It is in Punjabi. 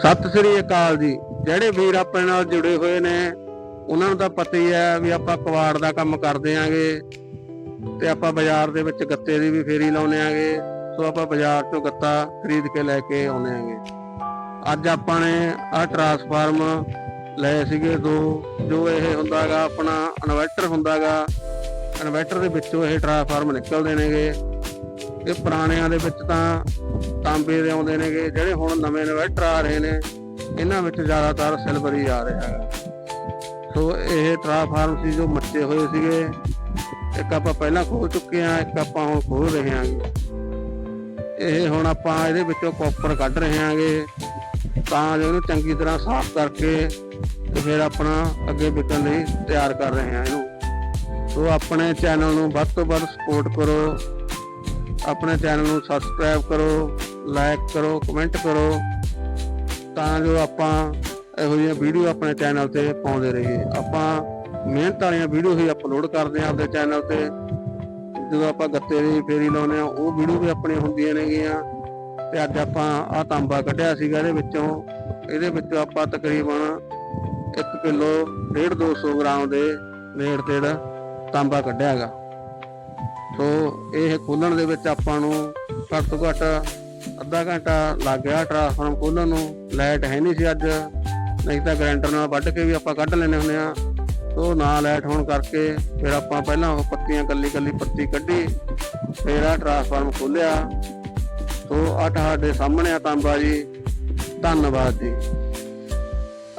ਸਤਿ ਸ੍ਰੀ ਅਕਾਲ ਜੀ। ਜਿਹੜੇ ਵੀਰ ਆਪਣੇ ਨਾਲ ਜੁੜੇ ਹੋਏ ਨੇ, ਉਹਨਾਂ ਨੂੰ ਤਾਂ ਪਤਾ ਹੀ ਹੈ ਵੀ ਆਪਾਂ ਕਵਾੜ ਦਾ ਕੰਮ ਕਰਦੇ ਆਂਗੇ ਤੇ ਆਪਾਂ ਬਾਜ਼ਾਰ ਦੇ ਵਿੱਚ ਗੱਤੇ ਦੀ ਵੀ ਫੇਰੀ ਲਾਉਨੇ ਆਂਗੇ, ਸੋ ਆਪਾਂ ਬਾਜ਼ਾਰ ਤੋਂ ਗੱਤਾ ਖਰੀਦ ਕੇ ਲੈ ਕੇ ਆਉਨੇ ਆਂਗੇ। ਅੱਜ ਆਪਾਂ ਨੇ ਆਹ ਟਰਾਂਸਫਾਰਮ ਲਏ ਸੀਗੇ ਦੋ, ਜੋ ਇਹ ਹੁੰਦਾਗਾ ਆਪਣਾ ਇਨਵਰਟਰ ਹੁੰਦਾਗਾ ਇਨਵਰਟਰ ਦੇ ਵਿੱਚੋਂ ਇਹ ਟਰਾਂਸਫਾਰਮ ਨਿਕਲਦੇ ਨੇਗੇ। ਇਹ ਪੁਰਾਣਿਆਂ ਦੇ ਵਿੱਚ ਤਾਂ ਤਾਂਬੇ ਦੇ ਆਉਂਦੇ ਨੇਗੇ, ਜਿਹੜੇ ਹੁਣ ਨਵੇਂ ਇਨਵਰਟਰ ਆ ਰਹੇ ਨੇ, ਇਹਨਾਂ ਵਿੱਚ ਜ਼ਿਆਦਾਤਰ ਸਿਲਵਰ ਹੀ ਆ ਰਿਹਾ ਹੈਗਾ ਸੋ ਇਹ ਟਰਾਂਸਫਾਰਮ ਸੀ ਜੋ ਮੱਚੇ ਹੋਏ ਸੀਗੇ, ਇੱਕ ਆਪਾਂ ਪਹਿਲਾਂ ਖੋ ਚੁੱਕੇ ਆ ਇੱਕ ਆਪਾਂ ਹੁਣ ਖੋ ਰਹੇ ਹਾਂਗੇ ਇਹ ਹੁਣ ਆਪਾਂ ਇਹਦੇ ਵਿੱਚੋਂ ਕਾਪਰ ਕੱਢ ਰਹੇ ਹਾਂਗੇ, ਤਾਂ ਜੋ ਇਹਨੂੰ ਚੰਗੀ ਤਰ੍ਹਾਂ ਸਾਫ਼ ਕਰਕੇ ਤੇ ਫਿਰ ਆਪਣਾ ਅੱਗੇ ਵਿਕਣ ਲਈ ਤਿਆਰ ਕਰ ਰਹੇ ਹਾਂ ਇਹਨੂੰ। ਸੋ ਆਪਣੇ ਚੈਨਲ ਨੂੰ ਵੱਧ ਤੋਂ ਵੱਧ ਸਪੋਰਟ ਕਰੋ। ਆਪਣੇ ਚੈਨਲ ਨੂੰ ਸਬਸਕ੍ਰਾਈਬ ਕਰੋ ਲਾਈਕ ਕਰੋ ਕਮੈਂਟ ਕਰੋ ਤਾਂ ਜੋ ਆਪਾਂ ਇਹੋ ਜਿਹੀਆਂ ਵੀਡੀਓ ਆਪਣੇ ਚੈਨਲ ਤੇ ਪਾਉਂਦੇ ਰਹੀਏ। ਆਪਾਂ ਮਿਹਨਤ ਵਾਲੀਆਂ ਵੀਡੀਓ ਹੀ ਅਪਲੋਡ ਕਰਦੇ ਹਾਂ ਆਪਣੇ ਚੈਨਲ ਤੇ। ਜਦੋਂ ਆਪਾਂ ਗੱਤੇ ਦੀ ਫੇਰੀ ਲਾਉਂਦੇ ਆ ਉਹ ਵੀਡੀਓ ਵੀ ਆਪਣੀਆਂ ਹੁੰਦੀਆਂ ਨੇਗੀਆਂ। ਤੇ ਅੱਜ ਆਪਾਂ ਆਹ ਤਾਂਬਾ ਕੱਢਿਆ ਸੀਗਾ ਇਹਦੇ ਵਿੱਚੋਂ। ਇਹਦੇ ਵਿੱਚੋਂ ਆਪਾਂ ਤਕਰੀਬਨ 1 ਕਿਲੋ 1.5 200 ਗ੍ਰਾਮ ਦੇ ਨੇੜ ਤੇੜ ਤਾਂਬਾ ਕੱਢਿਆ ਹੈਗਾ। ਸੋ ਇਹ ਖੋਲਣ ਦੇ ਵਿੱਚ ਆਪਾਂ ਨੂੰ ਘੱਟ ਤੋਂ ਘੱਟ ਅੱਧਾ ਘੰਟਾ ਲੱਗ ਗਿਆ ਟ੍ਰਾਂਸਫਾਰਮ ਖੋਲਣ ਨੂੰ। ਲਾਈਟ ਹੈ ਨਹੀਂ ਸੀ ਅੱਜ। ਨਹੀਂ ਤਾਂ ਗ੍ਰਾਈਂਡਰ ਨਾਲ ਵੱਢ ਕੇ ਵੀ ਆਪਾਂ ਕੱਢ ਲੈਨੇ ਹੁੰਦੇ ਆ ਸੋ ਨਾ ਲਾਈਟ ਹੋਣ ਕਰਕੇ ਫਿਰ ਆਪਾਂ ਪਹਿਲਾਂ ਉਹ ਪੱਤੀਆਂ ਕੱਲੀ ਕੱਲੀ ਪੱਤੀ ਕੱਢੀ, ਫਿਰ ਆ ਟ੍ਰਾਂਸਫਾਰਮ ਖੋਲਿਆ। ਸੋ ਆਹ ਤੁਹਾਡੇ ਸਾਹਮਣੇ ਆ ਤਾਂਬਾ ਜੀ। ਧੰਨਵਾਦ ਜੀ।